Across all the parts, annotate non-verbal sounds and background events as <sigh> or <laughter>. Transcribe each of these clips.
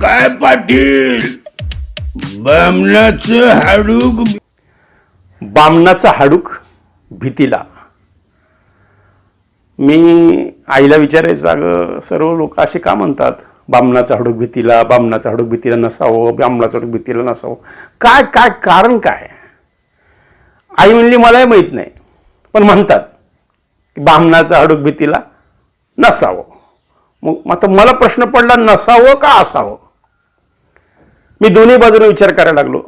काय पाटील बामणाचं हाडूक बामणाचं हाडूक भीतीला. मी आईला विचारायचं अगं सर्व लोक असे का म्हणतात? बामणाचा हडूक भीतीला बामणाचा हडूक भीतीला नसावं बामणाचा हडूक भीतीला नसावं. काय काय कारण काय? आई म्हणली मलाही माहीत नाही. पण म्हणतात की बामणाचा हडूक भीतीला नसावं. मग आता मला प्रश्न पडला नसावं का असावं? मी दोन्ही बाजूने विचार करायला लागलो.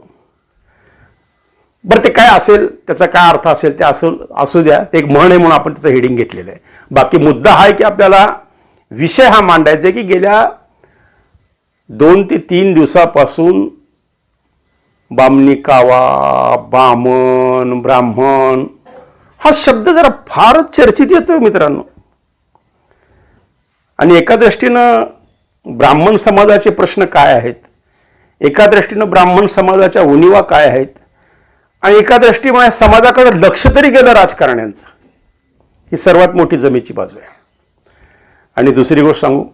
बरं ते काय असेल? त्याचा काय अर्थ असेल? ते असू असू द्या. ते एक म्हण आहे म्हणून आपण त्याचं हेडिंग घेतलेलं आहे. बाकी मुद्दा हा आहे की आपल्याला विषय हा मांडायचा आहे की गेल्या दोन ते तीन दिवसापासून बामणी कावा बामण ब्राह्मण हा शब्द जरा फारच चर्चेत येतो मित्रांनो. आणि एका दृष्टीनं ब्राह्मण समाजाचे प्रश्न काय आहेत? एका दृष्टीनं ब्राह्मण समाजाच्या उणिवा काय आहेत? आणि एका दृष्टीमुळे समाजाकडे लक्ष तरी गेलं राजकारण्यांचं. ही सर्वात मोठी जमेची बाजू आहे. आणि दुसरी गोष्ट सांगू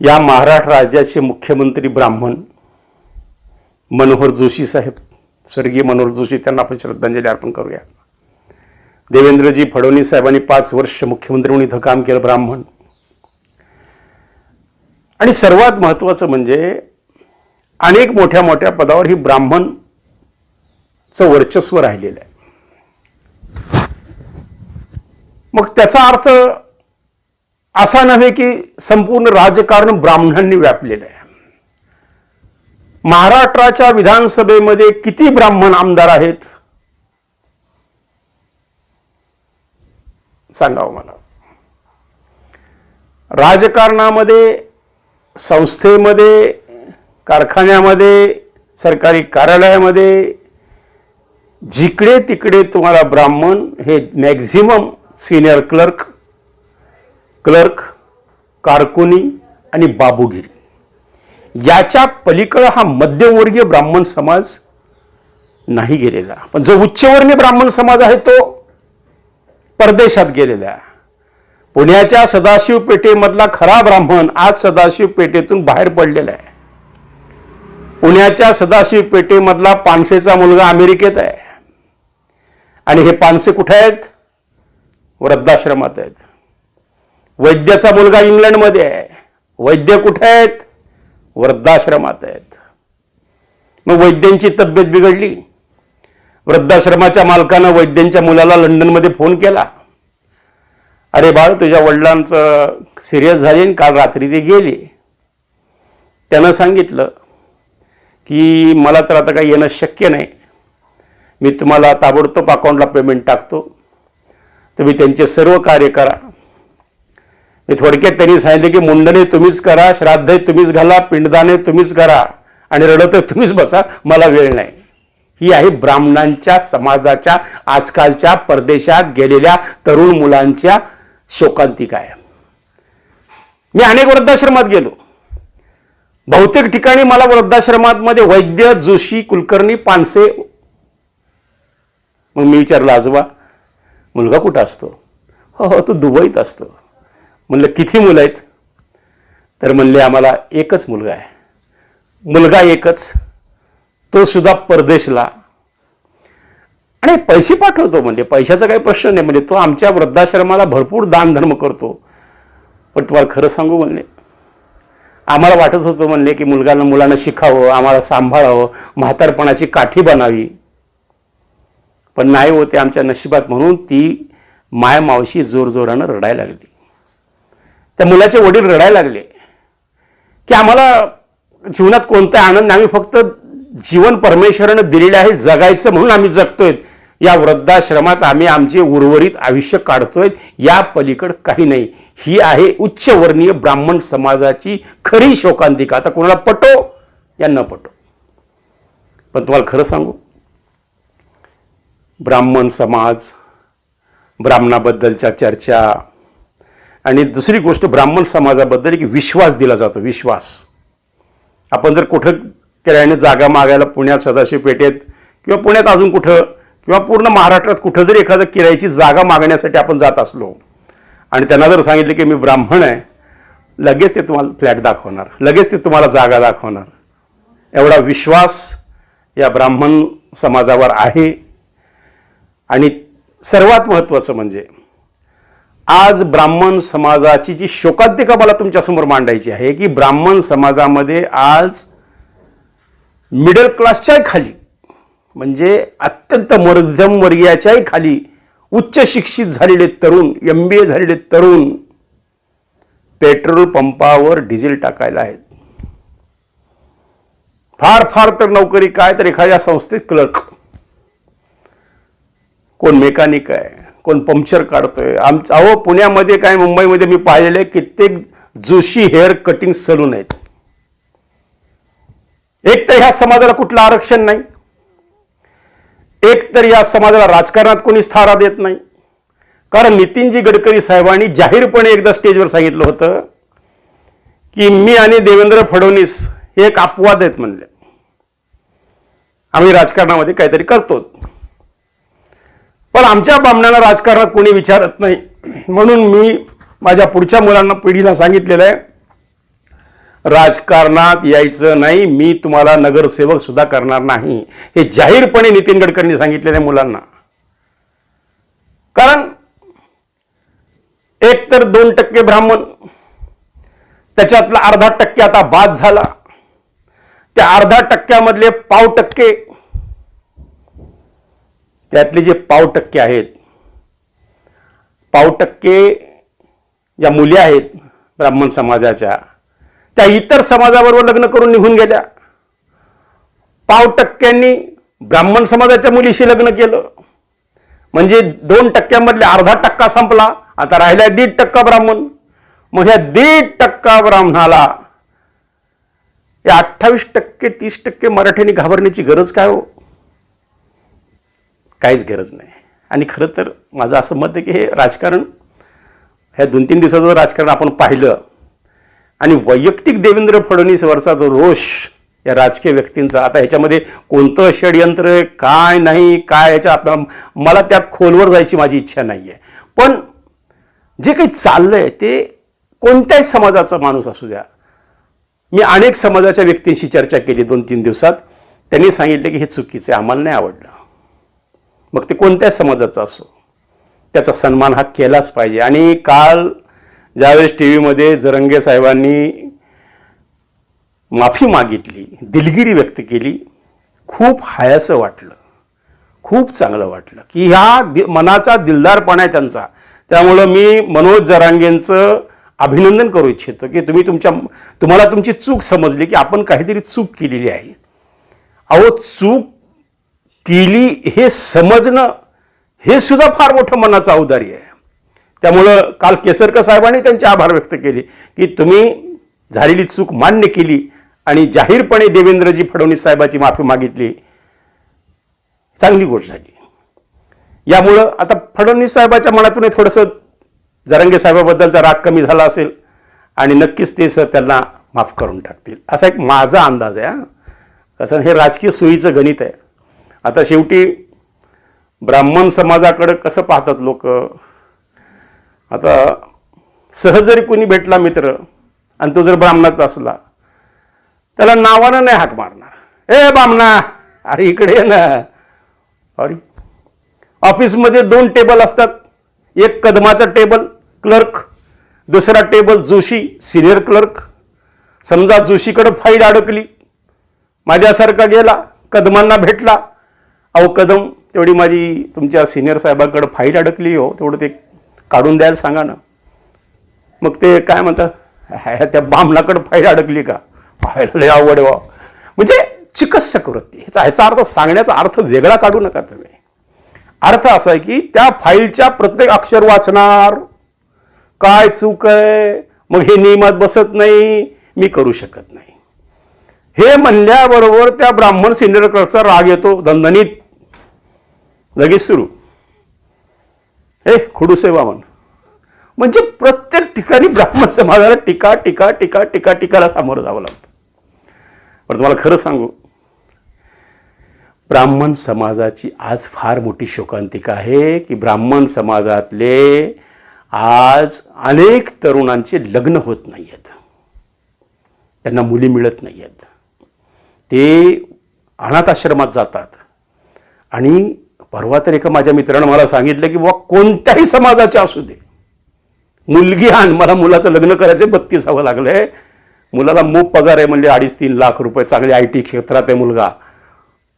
या महाराष्ट्र राज्याचे मुख्यमंत्री ब्राह्मण मनोहर जोशी साहेब स्वर्गीय मनोहर जोशी त्यांना आपण श्रद्धांजली अर्पण करूया. देवेंद्रजी फडणवीस साहेबांनी पाच वर्ष मुख्यमंत्री म्हणून इथं काम केलं ब्राह्मण. आणि सर्वात महत्वाचं म्हणजे अनेक मोठ्या मोठ्या पदावर ही ब्राह्मणचं वर्चस्व राहिलेलं आहे. मग त्याचा अर्थ असा नव्हे की संपूर्ण राजकारण ब्राह्मणांनी व्यापलेलं आहे. महाराष्ट्राच्या विधानसभेमध्ये किती ब्राह्मण आमदार आहेत? सांगावं मला. राजकारणामध्ये संस्थेमध्ये कारखान्यामध्ये सरकारी कार्यालयामध्ये जिकडे तिकडे तुम्हाला ब्राह्मण हे मॅक्झिमम सिनियर क्लर्क क्लर्क कारकुनी आणि बाबूगिरी. याच्या पलीकडं हा मध्यमवर्गीय ब्राह्मण समाज नाही गेलेला. पण जो उच्चवर्णीय ब्राह्मण समाज आहे तो परदेशात गेलेल्या. पुण्याच्या सदाशिव पेठेमधला खरा ब्राह्मण आज सदाशिव पेठेतून बाहेर पडलेला आहे. पुण्याच्या सदाशिव पेठेमधला पानसेचा मुलगा अमेरिकेत आहे. आणि हे पानसे कुठे आहेत? वृद्धाश्रमात आहेत. वैद्याचा मुलगा इंग्लंडमध्ये आहे. वैद्य कुठे आहेत? वृद्धाश्रमात आहेत. मग वैद्यांची तब्येत बिघडली. वृद्धाश्रमाच्या मालकानं वैद्यांच्या मुलाला लंडनमध्ये फोन केला. अरे बाळ तुझ्या वडिलांचं सिरियस झाली आणि काल रात्री ते गेले. त्यानं सांगितलं की मला तर आता काही येणं शक्य नाही. मी तुम्हाला ताबडतोब अकाउंटला पेमेंट टाकतो. तुम्ही त्यांचे सर्व कार्य करा. मी थोडक्यात त्यांनी सांगितले की मुंडने तुम्हीच करा श्राद्ध तुम्हीच घाला पिंडदाने तुम्हीच करा आणि रडत तुम्हीच बसा मला वेळ नाही. ही आहे ब्राह्मणांच्या समाजाच्या आजकालच्या परदेशात गेलेल्या तरुण मुलांच्या शोकांतिका आहे मी अनेक वृद्धाश्रमात गेलो. बहुतेक ठिकाणी मला वृद्धाश्रमात मध्ये वैद्य जोशी कुलकर्णी पानसे मग मी विचारलं आजोबा मुलगा कुठं असतो? हो हो तो दुबईत असतो. म्हणलं किती मुलं आहेत? तर म्हणले आम्हाला एकच मुलगा आहे. मुलगा एकच? तो सुद्धा परदेशला. आणि पैसे पाठवतो म्हणजे पैशाचा काही प्रश्न नाही म्हणजे तो आमच्या वृद्धाश्रमाला भरपूर दानधर्म करतो. पण तुम्हाला खरं सांगू म्हणले आम्हाला वाटत होतं म्हणले की मुलगांना मुलांना शिकावं आम्हाला सांभाळावं म्हातारपणाची काठी बनावी. पण नाही होते आमच्या नशिबात म्हणून ती माय मावशी जोरजोरानं रडायला लागली. त्या मुलाचे वडील रडायला लागले. की आम्हाला जीवनात कोणता आनंद आम्ही फक्त जीवन परमेश्वरानं दिलेले आहे जगायचं म्हणून आम्ही जगतोय. या वृद्धाश्रमात आम्ही आमचे उर्वरित आयुष्य काढतोय या पलीकड काही नाही. ही आहे उच्चवर्णीय ब्राह्मण समाजाची खरी शोकांतिका. आता कोणाला पटो या न पटो. पण तुम्हाला खरं सांगू ब्राह्मण समाज ब्राह्मणाबद्दलच्या चर्चा आणि दुसरी गोष्ट ब्राह्मण समाजाबद्दल एक विश्वास दिला जातो विश्वास. आपण जर कुठं किरायाने जागा मागायला पुण्यात सदाशिव पेठेत किंवा पुण्यात अजून कुठं किंवा पूर्ण महाराष्ट्रात कुठं जरी एखादं किरायाची जागा मागण्यासाठी आपण जात असलो आणि त्यांना जर सांगितलं की मी ब्राह्मण आहे लगेच ते तुम्हाला फ्लॅट दाखवणार लगेच ते तुम्हाला जागा दाखवणार. एवढा विश्वास या ब्राह्मण समाजावर आहे. आणि सर्वात महत्त्वाचं म्हणजे आज ब्राह्मण समाजाची जी शोकांतिका मला तुमच्यासमोर मांडायची आहे की ब्राह्मण समाजामध्ये आज मिडल क्लासच्याही खाली म्हणजे अत्यंत मध्यम वर्गीयाच्याही खाली उच्च शिक्षित झालेले तरुण एम बी ए झालेले तरुण पेट्रोल पंपावर डिझेल टाकायला आहेत. फार फार तर नोकरी काय तर एखाद्या संस्थेत क्लर्क कोण मेकॅनिक आहे कोण पंक्चर काढतोय. आमचं अहो पुण्यामध्ये काय मुंबईमध्ये मी पाहिलेले कित्येक जोशी हेअर कटिंग सलून आहेत. एक तर ह्या समाजाला कुठलं आरक्षण नाही. एक तर या समाजाला राजकारणात कोणी स्थारा देत नाही. कारण नितीनजी गडकरी साहेबांनी जाहीरपणे एकदा स्टेजवर सांगितलं होतं की मी आणि देवेंद्र फडणवीस हे एक अपवाद आहेत म्हणले. आम्ही राजकारणामध्ये काहीतरी करतो. पण आमच्या बामणाला राजकारणात कोणी विचारत नाही. म्हणून मी माझ्या पुढच्या मुलांना पिढीला सांगितलेलं आहे राजकारणात यायचं नाही मी तुम्हाला नगरसेवक सुद्धा करणार नाही. हे जाहीरपणे नितीन गडकरींनी सांगितलेलं आहे मुलांना. कारण एक तर दोन टक्के ब्राह्मण त्याच्यातला अर्धा टक्के आता बाद झाला. त्या अर्धा टक्क्यामधले पाव टक्के त्यातले जे पाव टक्के आहेत पाव टक्के ज्या मुली आहेत ब्राह्मण समाजाच्या त्या इतर समाजाबरोबर लग्न करून निघून गेल्या. पाव टक्क्यांनी ब्राह्मण समाजाच्या मुलीशी लग्न केलं. म्हणजे दोन टक्क्यामधले अर्धा टक्का संपला आता राहिला दीड टक्का ब्राह्मण. मग ह्या दीड टक्का ब्राह्मणाला या अठ्ठावीस टक्के तीस टक्के मराठ्यांनी घाबरण्याची गरज काय हो? काहीच गरज नाही. आणि खरं तर माझं असं मत आहे की हे राजकारण ह्या दोन तीन दिवसाचं राजकारण आपण पाहिलं. आणि वैयक्तिक देवेंद्र फडणवीसवरचा जो रोष या राजकीय व्यक्तींचा आता ह्याच्यामध्ये कोणतं षडयंत्र आहे, काय नाही काय ह्याच्या आपल्या मला त्यात खोलवर जायची माझी इच्छा नाही आहे पण जे काही चाललंय ते कोणत्याही समाजाचा माणूस असू द्या. मी अनेक समाजाच्या व्यक्तींशी चर्चा केली दोन तीन दिवसात. त्यांनी सांगितलं की हे चुकीचं आहे आम्हाला नाही आवडलं. मग ते कोणत्याच समाजाचा असो त्याचा सन्मान हा केलाच पाहिजे. आणि काल ज्यावेळेस टी व्हीमध्ये जरंगे साहेबांनी माफी मागितली दिलगिरी व्यक्त केली खूप हायासं वाटलं खूप चांगलं वाटलं की ह्या दि मनाचा दिलदारपणा आहे त्यांचा. त्यामुळं मी मनोज जरांगेंचं अभिनंदन करू इच्छितो की तुम्ही तुमच्या तुम्हाला तुमची चूक समजली की आपण काहीतरी चूक केलेली आहे. अहो चूक केली हे समजणं हे सुद्धा फार मोठं मनाचं औदार्य आहे. त्यामुळं काल केसरकर साहेबांनी त्यांचे आभार व्यक्त केले की तुम्ही झालेली चूक मान्य केली आणि जाहीरपणे देवेंद्रजी फडणवीस साहेबाची माफी मागितली. चांगली गोष्ट झाली. यामुळं आता फडणवीस साहेबाच्या मनातून थोडंसं जरंगे साहेबाबद्दलचा राग कमी झाला असेल आणि नक्कीच ते सर त्यांना माफ करून टाकतील. असा एक माझा अंदाज आहे हा. कसं हे राजकीय सोयीचं गणित आहे. आता शेवटी ब्राह्मण समाजाकडं कसं पाहतात लोक? आता सहज जरी कोणी भेटला मित्र आणि तो जर ब्राह्मणाचा असला त्याला नावानं नाही हाक मारणार. ए ब्राह्मणा अरे इकडे ये ना. अरे ऑफिसमध्ये दोन टेबल असतात. एक कदमाचा टेबल क्लर्क. दुसरा टेबल जोशी सिनियर क्लर्क. समजा जोशीकडे फाईल अडकली माझ्यासारखा गेला कदमांना भेटला. अहो कदम तेवढी माझी तुमच्या सिनियर साहेबांकडे फाईल अडकली हो तेवढं ते काढून द्यायला सांगा ना. मग ते काय म्हणतात ह्या त्या बामणाकडे फाईल अडकली का? फाईल लय आवड वा म्हणजे चिकस्य वृत्ती. ह्याचा ह्याचा अर्थ सांगण्याचा अर्थ वेगळा काढू नका तुम्ही. अर्थ असा आहे की त्या फाईलच्या प्रत्येक अक्षर वाचणार. काय चूक आहे? मग हे नियमात बसत नाही. मी करू शकत नाही. हे म्हणल्याबरोबर त्या ब्राह्मण सिंडरकडचा राग येतो दणदणीत. लगेच सुरू. हे खडूसे म्हण. म्हणजे प्रत्येक ठिकाणी ब्राह्मण समाजाला टीका टीका टीका टीका टीकाला सामोरं जावं लागतं. पण तुम्हाला खरं सांगू. ब्राह्मण समाजाची आज फार मोठी शोकांतिका आहे की ब्राह्मण समाजातले आज अनेक तरुणांचे लग्न होत नाही आहेत त्यांना मुली मिळत नाही आहेत ते अनाथ आश्रमात जातात. आणि परवा तर एका माझ्या मित्रानं मला सांगितलं की बाबा कोणत्याही समाजाचे असू दे. मुलगी आण मला मुलाचं लग्न करायचं बत्तीसावं लागलंय. मुलाला मोप पगार आहे म्हणजे अडीच तीन लाख रुपये चांगले आय टी क्षेत्रात आहे मुलगा.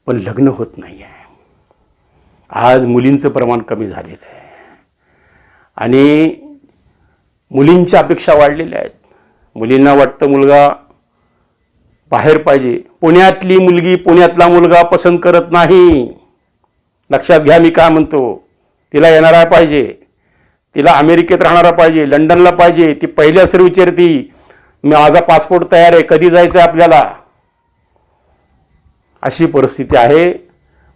पण लग्न होत नाही आहे आज मुलींचं प्रमाण कमी झालेलं आहे. आणि मुलींच्या अपेक्षा वाढलेल्या आहेत. मुलींना वाटतं मुलगा बाहेर पाहिजे. पुण्यातली मुलगी पुण्यातला मुलगा पसंत करत नाही. लक्षात घ्या मी काय म्हणतो. तिला येणारा पाहिजे. तिला अमेरिकेत राहणारा पाहिजे लंडनला पाहिजे. ती पहिल्या सर विचारती माझा पासपोर्ट तयार आहे कधी जायचं आहे आपल्याला? अशी परिस्थिती आहे.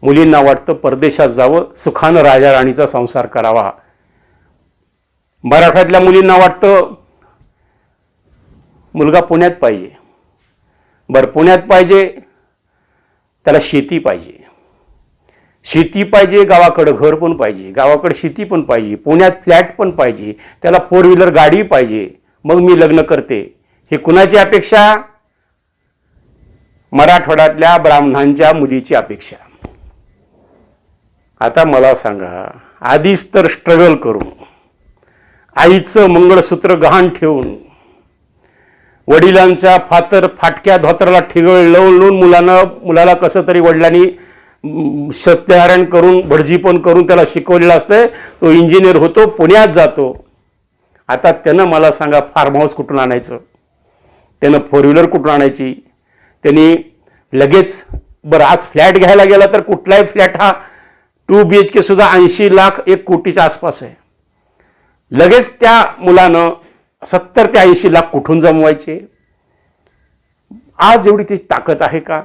मुलींना वाटतं परदेशात जावं सुखानं राजा राणीचा संसार करावा. मराठवाड्यातल्या मुलींना वाटतं मुलगा पुण्यात पाहिजे. बरं पुण्यात पाहिजे त्याला शेती पाहिजे. शेती पाहिजे गावाकडं घर पण पाहिजे गावाकडं शेती पण पाहिजे पुण्यात फ्लॅट पण पाहिजे त्याला फोर व्हीलर गाडी पाहिजे मग मी लग्न करते. हे कुणाची अपेक्षा? मराठवाड्यातल्या ब्राह्मणांच्या मुलीची अपेक्षा. आता मला सांगा आधीच तर स्ट्रगल करून आईचं मंगळसूत्र गहाण ठेवून वडिलांच्या फातर फाटक्या धोत्राला ठिगळ लावून लावून मुलानं मुलाला कसं तरी वडिलांनी सत्यहरण करून भडजीपण करून त्याला शिकवलेलं असतंय. तो इंजिनियर होतो पुण्यात जातो. आता त्यानं मला सांगा फार्म हाऊस कुठून आणायचं? त्यानं फोर व्हीलर कुठून आणायची? त्यांनी लगेच बरं आज फ्लॅट घ्यायला गेला तर कुठलाही फ्लॅट हा टू बी एच के सुद्धा ऐंशी लाख एक कोटीच्या आसपास आहे. लगेच त्या मुलानं सत्तर ते ऐंशी लाख कुठून जमवायचे? आज एवढी ती ताकद आहे का?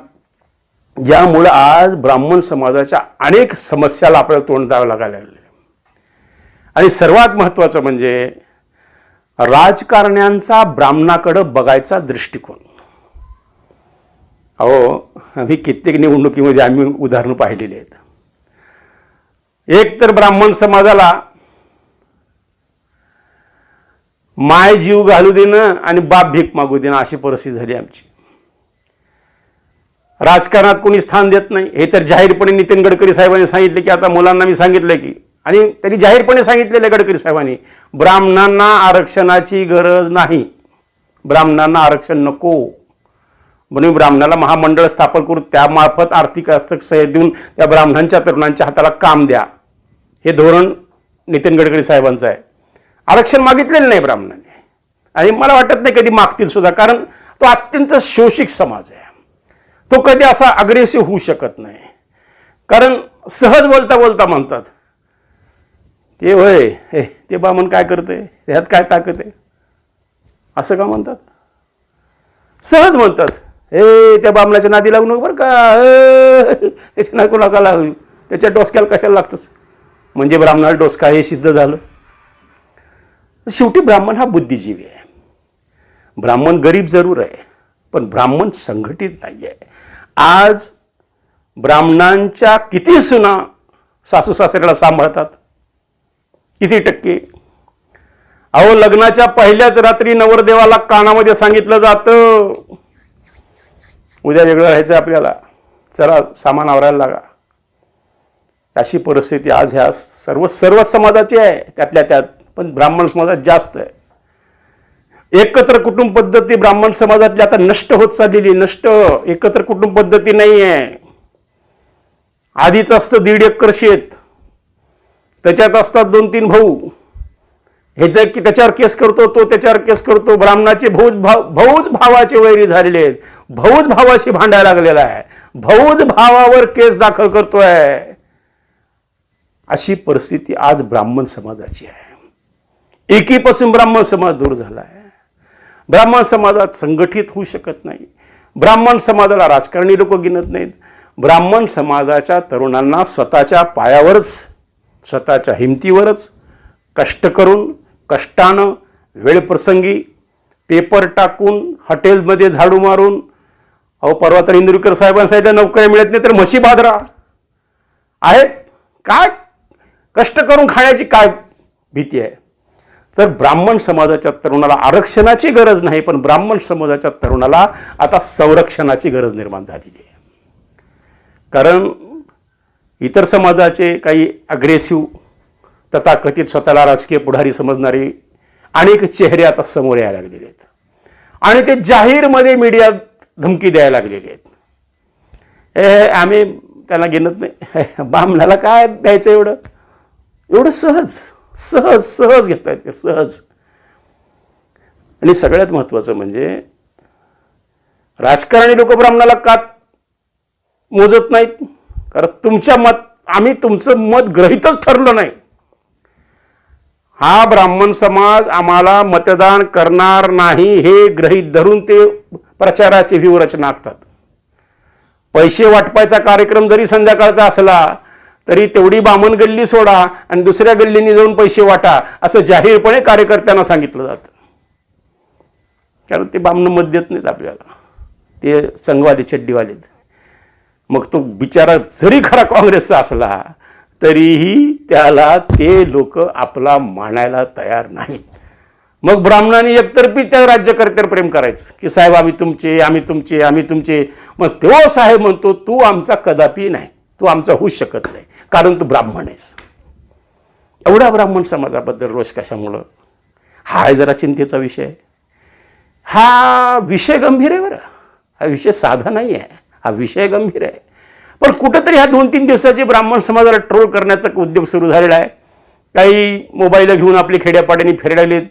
ज्यामुळं आज ब्राह्मण समाजाच्या अनेक समस्याला आपल्याला तोंड द्यावं लागायला लागले आणि सर्वात महत्त्वाचं म्हणजे राजकारण्यांचा ब्राह्मणाकडं बघायचा दृष्टिकोन. अहो आम्ही कित्येक निवडणुकीमध्ये आम्ही उदाहरणं पाहिलेली आहेत. एक तर ब्राह्मण समाजाला माय जीव घालू देणं आणि बाप भीक मागू देणं अशी परिस्थिती झाली आमची. राजकारणात कोणी स्थान देत नाही. हे तर जाहीरपणे नितीन गडकरी साहेबांनी सांगितले की आता मुलांना मी सांगितलं की. आणि त्यांनी जाहीरपणे सांगितलेलं आहे गडकरी साहेबांनी. ब्राह्मणांना आरक्षणाची गरज नाही. ब्राह्मणांना आरक्षण नको. म्हणून ब्राह्मणाला महामंडळ स्थापन करून त्यामार्फत आर्थिक हस्तक्षेप देऊन त्या ब्राह्मणांच्या तरुणांच्या हाताला काम द्या. हे धोरण नितीन गडकरी साहेबांचं आहे. आरक्षण मागितलेलं नाही ब्राह्मणांनी. आणि मला वाटत नाही कधी मागतील सुद्धा कारण तो अत्यंत शोषिक समाज आहे. तो कधी असा अग्रेसिव्ह होऊ शकत नाही. कारण सहज बोलता बोलता म्हणतात ते होय हे ते बामण काय करते ह्यात काय ताकद आहे? असं का म्हणतात? सहज म्हणतात हे त्या बामणाच्या नादी लागू नको बरं का त्याच्या नको नका लागू? त्याच्या डोसक्याला कशाला लागतोच म्हणजे ब्राह्मणाला डोसका हे सिद्ध झालं. शेवटी ब्राह्मण हा बुद्धिजीवी आहे. ब्राह्मण गरीब जरूर आहे पण ब्राह्मण संघटित नाही आहे आज ब्राह्मणांच्या किती सुना सासू सासऱ्याला सांभाळतात? किती टक्के? अहो लग्नाच्या पहिल्याच रात्री नवरदेवाला कानामध्ये सांगितलं जातं. उद्या वेगळं राहायचं आपल्याला. चला सामान आवरायला लागा. अशी परिस्थिती आज ह्या सर्व सर्व समाजाची आहे. त्यातल्या त्यात पण ब्राह्मण समाजात जास्त आहे. एकत्र कुटुंब पद्धती ब्राह्मण समाजातली आता नष्ट होत चाललेली नष्ट एकत्र कुटुंब पद्धती नाही आहे आधीच असतं दीड एकर शेत. त्याच्यात असतात दोन तीन भाऊ. हे जर की त्याच्यावर केस करतो तो त्याच्यावर केस करतो. ब्राह्मणाचे भाऊच भाव भाऊच भावाचे वैरी झालेले आहेत. भाऊच भावाशी भांडायला लागलेला आहे. भाऊच भावावर केस दाखल करतोय. अशी परिस्थिती आज ब्राह्मण समाजाची आहे. एकीपासून ब्राह्मण समाज दूर झाला आहे ब्राह्मण समाजात संघटित होऊ शकत नाही. ब्राह्मण समाजाला राजकारणी लोक गिनत नाहीत. ब्राह्मण समाजाच्या तरुणांना स्वतःच्या पायावरच स्वतःच्या हिमतीवरच कष्ट करून कष्टानं वेळप्रसंगी पेपर टाकून हॉटेलमध्ये झाडू मारून अहो परवा तर इंदुरकर साहेबांसाठी नोकऱ्या मिळत नाही तर म्हशी बाजरा. आहेत? काय? कष्ट करून खाण्याची काय भीती आहे? तर ब्राह्मण समाजाच्या तरुणाला आरक्षणाची गरज नाही पण ब्राह्मण समाजाच्या तरुणाला आता संरक्षणाची गरज निर्माण झालेली आहे. कारण इतर समाजाचे काही अग्रेसिव्ह तथाकथित स्वतःला राजकीय पुढारी समजणारे अनेक चेहरे आता समोर यायला लागलेले आहेत. आणि ते जाहीरमध्ये मीडियात धमकी द्यायला लागलेले आहेत. ए आम्ही त्याला घेणत नाही. बामणाला काय द्यायचं एवढं? एवढं सहज. सहज सहज घेता येते सहज. आणि सगळ्यात महत्त्वाचं म्हणजे राजकारणी लोक ब्राह्मणाला का मोजत नाहीत? कारण तुमच्या मत आम्ही तुमचं मत ग्रहितच ठरलं नाही. हा ब्राह्मण समाज आम्हाला मतदान करणार नाही हे ग्रहित धरून ते प्रचाराची व्यूहरचना आखतात. पैसे वाटपायचा कार्यक्रम जरी संध्याकाळचा असला तरी तेवढी बामण गल्ली सोडा आणि दुसऱ्या गल्लीने जाऊन पैसे वाटा असं जाहीरपणे कार्यकर्त्यांना सांगितलं जातं. कारण ते बामणं मत देत नाहीत आपल्याला. ते संघवाले चड्डीवाले मग तो बिचारा जरी खरा काँग्रेसचा असला तरीही त्याला ते लोक आपला मानायला तयार नाहीत. मग ब्राह्मणांनी एकतर्फी त्या राज्यकर्त्यावर प्रेम करायचं की साहेब आम्ही तुमचे आम्ही तुमचे आम्ही तुमचे. मग तो साहेब म्हणतो तू आमचा कदापि नाही तू आमचा होऊच शकत नाही. कारण तू ब्राह्मण आहेस. एवढा ब्राह्मण समाजाबद्दल रोष कशामुळं? हा आहे जरा चिंतेचा विषय. हा विषय गंभीर आहे बरं. हा विषय साधा नाही आहे हा विषय गंभीर आहे. पण कुठंतरी ह्या दोन तीन दिवसाचे ब्राह्मण समाजाला ट्रोल करण्याचा उद्योग सुरू झालेला आहे काही मोबाईल घेऊन आपली खेड्यापाड्याने फिरलेत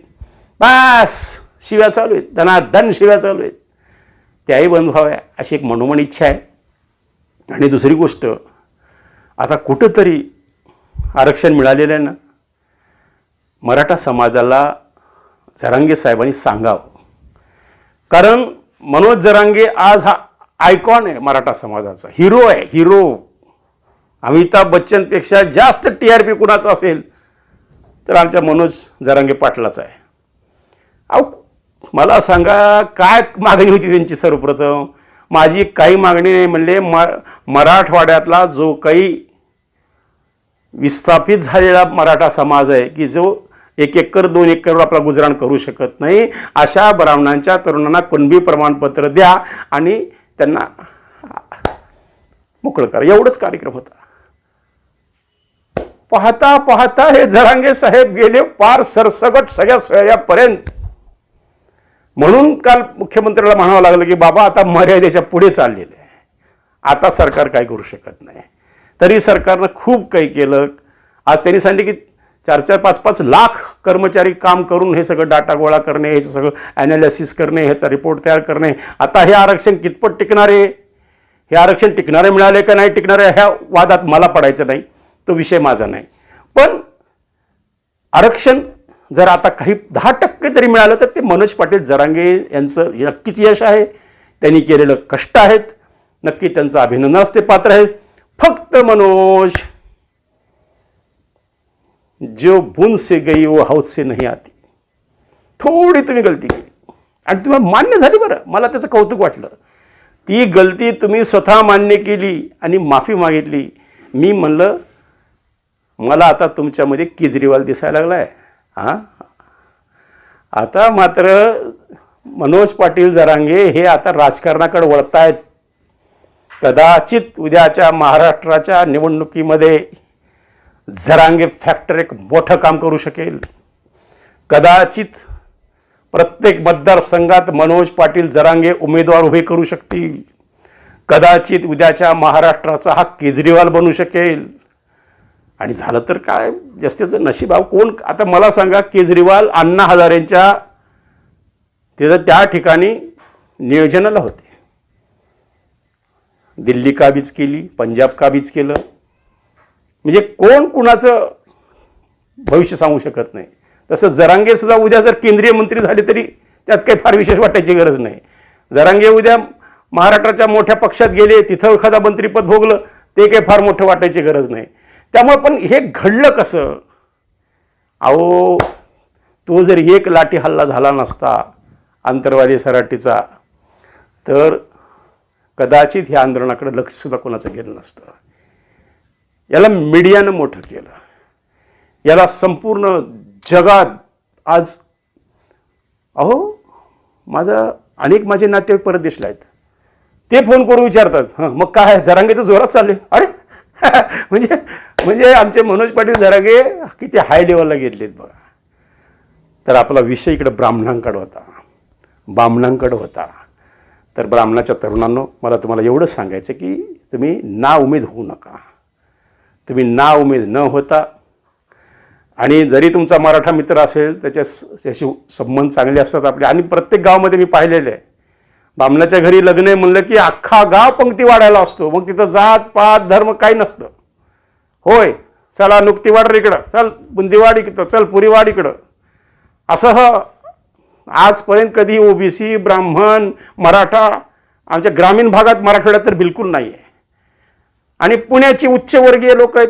बस! शिव्या चालू आहेत. धनाधन शिव्या चालू आहेत. त्याही बंद व्हाव्या अशी एक मनोमन इच्छा आहे. आणि दुसरी गोष्ट आता कुठंतरी आरक्षण मिळालेलं आहे ना मराठा समाजाला जरांगे साहेबांनी सांगावं. कारण मनोज जरांगे आज हा आयकॉन आहे मराठा समाजाचा हिरो आहे हिरो. अमिताभ बच्चनपेक्षा जास्त टी आर पी कुणाचा असेल तर आमच्या मनोज जरांगे पाटलाचा आहे. अहो मला सांगा काय मागणी होती त्यांची सर्वप्रथम? माझी काही मागणी नाही म्हणले म मराठवाड्यातला जो काही विस्थापित झालेला मराठा समाज आहे की जो एक एकर दोन एकरवर आपला गुजराण करू शकत नाही. अशा ब्राह्मणांच्या तरुणांना कुणबी प्रमाणपत्र द्या आणि त्यांना मोकळं करा. एवढंच कार्यक्रम होता. पाहता पाहता हे झरांगे साहेब गेले पार सरसगट सगळ्या सोयऱ्यापर्यंत. म्हणून काल मुख्यमंत्र्याला म्हणावं लागलं की बाबा आता मर्यादेच्या पुढे चाललेलं आहे. आता सरकार काय करू शकत नाही. तरी सरकारनं खूप काही केलं. आज त्यांनी सांगितले की चार चार पाच पाच लाख कर्मचारी काम करून हे सगळं डाटा गोळा करणे ह्याचं सगळं ॲनालिसिस करणे ह्याचा रिपोर्ट तयार करणे. आता हे आरक्षण कितपत टिकणारे हे आरक्षण टिकणारे मिळाले का नाही टिकणारे? ह्या वादात मला पडायचं नाही. तो विषय माझा नाही. पण आरक्षण जर आता काही दहा टक्के तरी मिळालं तर ते मनोज पाटील जरांगे यांचं नक्कीच यश आहे. त्यांनी केलेलं कष्ट आहेत. नक्की त्यांचं अभिनंदनास ते पात्र आहे फक्त मनोज जो बुन से गई वो हौद से नहीं आती. थोडी तुम्ही गलती केली. आणि तुम्हाला मान्य झाली बरं. मला त्याचं कौतुक वाटलं. ती गलती तुम्ही स्वतः मान्य केली आणि माफी मागितली. मी म्हणलं मला आता तुमच्यामध्ये केजरीवाल दिसायला लागला आहे हां? आता मात्र मनोज पाटील जरांगे हे आता राजकारणाकडे वळतायत. कदाचित उद्याच्या महाराष्ट्राच्या निवडणुकीमध्ये जरांगे फॅक्टर एक मोठं काम करू शकेल. कदाचित प्रत्येक मतदारसंघात मनोज पाटील जरांगे उमेदवार उभे करू शकतील. कदाचित उद्याच्या महाराष्ट्राचा हा केजरीवाल बनू शकेल. आणि झालं तर काय? जास्तीचं नशीब अहो कोण? आता मला सांगा केजरीवाल अण्णा हजारेंच्या तिथं त्या ठिकाणी नियोजनाला होते. दिल्ली काबीज केली पंजाब काबीज केलं? म्हणजे कोण कुणाचं भविष्य सांगू शकत नाही. तसं जरांगेसुद्धा उद्या जर केंद्रीय मंत्री झाले तरी त्यात काही फार विशेष वाटायची गरज नाही. जरांगे उद्या महाराष्ट्राच्या मोठ्या पक्षात गेले तिथं एखादा मंत्रीपद भोगलं ते काही फार मोठं वाटायची गरज नाही. त्यामुळे पण हे घडलं कसं? अहो तो जर एक लाठी हल्ला झाला नसता आंतरवादी सराटीचा तर कदाचित ह्या आंदोलनाकडे लक्षसुद्धा कोणाचं गेलं नसतं. याला मीडियानं मोठं केलं. याला संपूर्ण जगात आज अहो माझा अनेक माझे नातेवाईक परदेशला आहेत. ते फोन करून विचारतात हां मग काय झरांगेचं जोरात चालू आहे अरे <laughs> म्हणजे म्हणजे आमचे मनोज पाटील झरांगे किती हाय लेवलला गेलेत बघा. तर आपला विषय इकडं ब्राह्मणांकडं होता. ब्राह्मणांकडं होता. तर ब्राह्मणाच्या तरुणांनो मला तुम्हाला एवढंच सांगायचं की तुम्ही ना उमेद होऊ नका. तुम्ही ना उमेद न होता आणि जरी तुमचा मराठा मित्र असेल त्याच्या त्याशी संबंध चांगले असतात आपले. आणि प्रत्येक गावामध्ये मी पाहिलेले आहे. ब्राह्मणाच्या घरी लग्न आहे म्हणलं की अख्खा गाव पंक्ती वाढायला असतो. मग तिथं जात पात धर्म काही नसतं. होय चला नुकतीवाड इकडं चल बुंदीवाड इकडं चल पुरीवाड इकडं. असं आजपर्यंत कधी ओबीसी ब्राह्मण मराठा आमच्या ग्रामीण भागात मराठवाड्यात तर बिलकुल नाही आहे आणि पुण्याची उच्चवर्गीय लोक आहेत.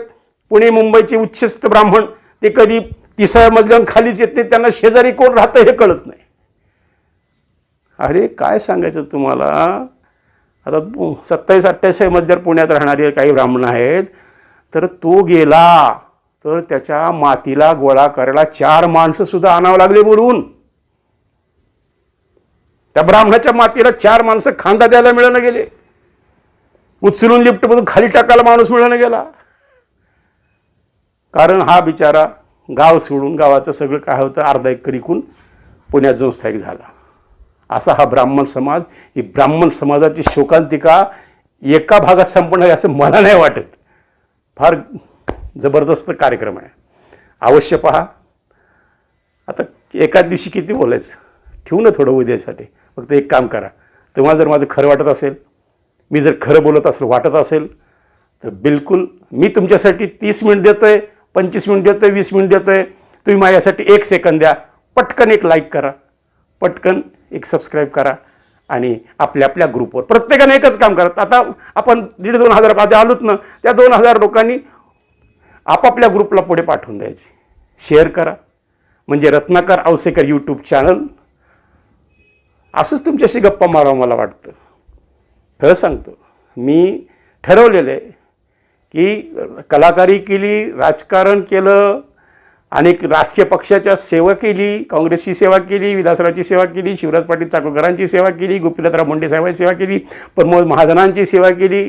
पुणे मुंबईचे उच्चस्थ ब्राह्मण ते कधी तिसऱ्या मजल्यावर खालीच येत नाही त्यांना शेजारी कोण राहतं हे कळत नाही. अरे काय सांगायचं तुम्हाला? आता सत्तावीस अठ्ठावीसमध्ये जर पुण्यात राहणारे काही ब्राह्मण आहेत. तर तो गेला तर त्याच्या मातीला गोळा करायला चार माणसं सुद्धा आणावं लागले बोलवून त्या ब्राह्मणाच्या मातीला चार माणसं खांदा द्यायला मिळणं गेले. उचलून लिफ्टमधून खाली टाकायला माणूस मिळणं गेला. कारण हा बिचारा गाव सोडून गावाचं सगळं काय होतं अर्धा एकर इकून पुण्यात जाऊन स्थायिक झाला. असा हा ब्राह्मण समाज ही ब्राह्मण समाजाची शोकांतिका एका भागात संपणार आहे असं मला नाही वाटत. फार जबरदस्त कार्यक्रम आहे. अवश्य पहा. आता एका दिवशी किती बोलायचं? ठेवू ना थोडं उद्यासाठी. फक्त एक काम करा. तुम्हाला जर माझं खरं वाटत असेल मी जर खरं बोलत असेल वाटत असेल तर बिलकुल मी तुमच्यासाठी तीस मिनिट आहे पंचवीस मिनिट आहे वीस मिनिट आहे तुम्ही माझ्यासाठी एक सेकंद द्या. पटकन एक लाईक करा. पटकन एक सबस्क्राईब करा. आणि आपल्या आपल्या ग्रुपवर प्रत्येकाने एकच काम करत आता आपण दीड दोन हजार आधी आलोत ना त्या दोन हजार लोकांनी आपापल्या ग्रुपला पुढे पाठवून द्यायची. शेअर करा. म्हणजे रत्नाकर आवसेकर यूट्यूब चॅनल असंच तुमच्याशी गप्पा मारावं मला वाटतं. खरं सांगतो मी ठरवलेलं आहे की कलाकारी केली राजकारण केलं अनेक राजकीय पक्षाच्या सेवा केली काँग्रेसची सेवा केली विलासरावची सेवा केली शिवराज पाटील चाकूरकरांची सेवा केली गोपीनाथराव मुंडे साहेबांची सेवा केली प्रमोद महाजनांची सेवा केली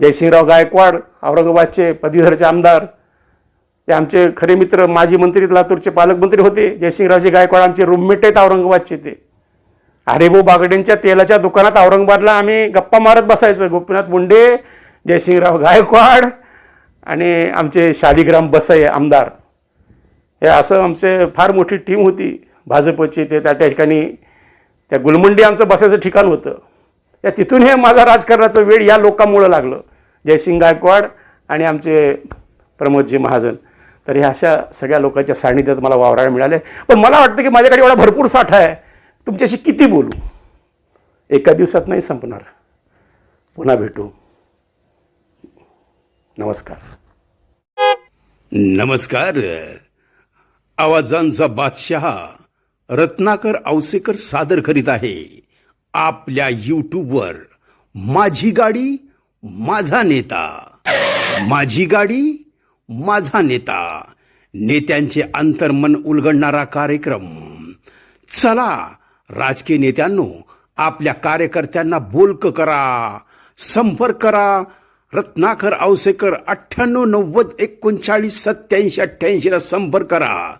जयसिंगराव गायकवाड औरंगाबादचे पदवीधरचे आमदार ते आमचे खरे मित्र माजी मंत्री लातूरचे पालकमंत्री होते जयसिंगरावजी गायकवाड आमचे रूममेट आहेत औरंगाबादचे ते. हरिभाऊ बागडेंच्या तेलाच्या दुकानात औरंगाबादला आम्ही गप्पा मारत बसायचो. गोपीनाथ मुंडे जयसिंगराव गायकवाड आणि आमचे शालिग्राम बसई आमदार. हे असं आमचे फार मोठी टीम होती. भाजपची ते त्या ठिकाणी त्या गुलमंडी आमचं बसायचं ठिकाण होतं. त्या तिथून हे माझा राजकारणाचं वेळ या लोकांमुळं लागलं. जयसिंग गायकवाड आणि आमचे प्रमोदजी महाजन. तर ह्या अशा सगळ्या लोकांच्या सान्निध्यात मला वावरायला मिळाले. पण मला वाटतं की माझ्याकडे एवढा भरपूर साठा आहे. तुमच्याशी किती बोलू? एका दिवसात नाही संपणार. पुन्हा भेटू. नमस्कार. नमस्कार. आवाजांचा बादशहा रत्नाकर औसेकर सादर करीत आहे आपल्या युट्यूबवर. माझी गाडी माझा नेता. माझी गाडी माझा नेता. नेत्यांचे अंतर्मन उलगडणारा कार्यक्रम. चला राजकीय नेत्यांनो आपल्या कार्यकर्त्यांना बोलक करा संपर्क करा. रत्नाकर औसेकर अठ्ठ्याण्णव नव्वद एकोणचाळीस सत्याऐंशी अठ्ठ्याऐंशीला संपर्क करा.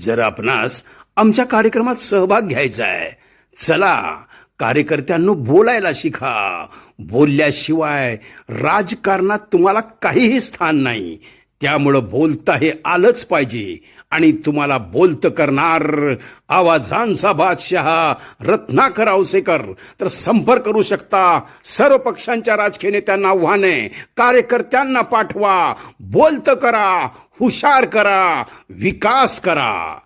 जर आपणास आमच्या कार्यक्रमात सहभाग घ्यायचा आहे चला कार्यकर्त्यांनो बोलायला शिका. बोलल्याशिवाय राजकारणात तुम्हाला काहीही स्थान नाही. त्यामुळं बोलता हे आलंच पाहिजे. आणि तुम्हाला बोलत करणार. आवाजांचा बादशहा रत्नाकर औसेकर तर संपर्क करू शकता. सर्व पक्षांच्या राजकीय नेत्यांना आहे कार्यकर्त्यांना पाठवा. बोलत करा. हुशार करा. विकास करा.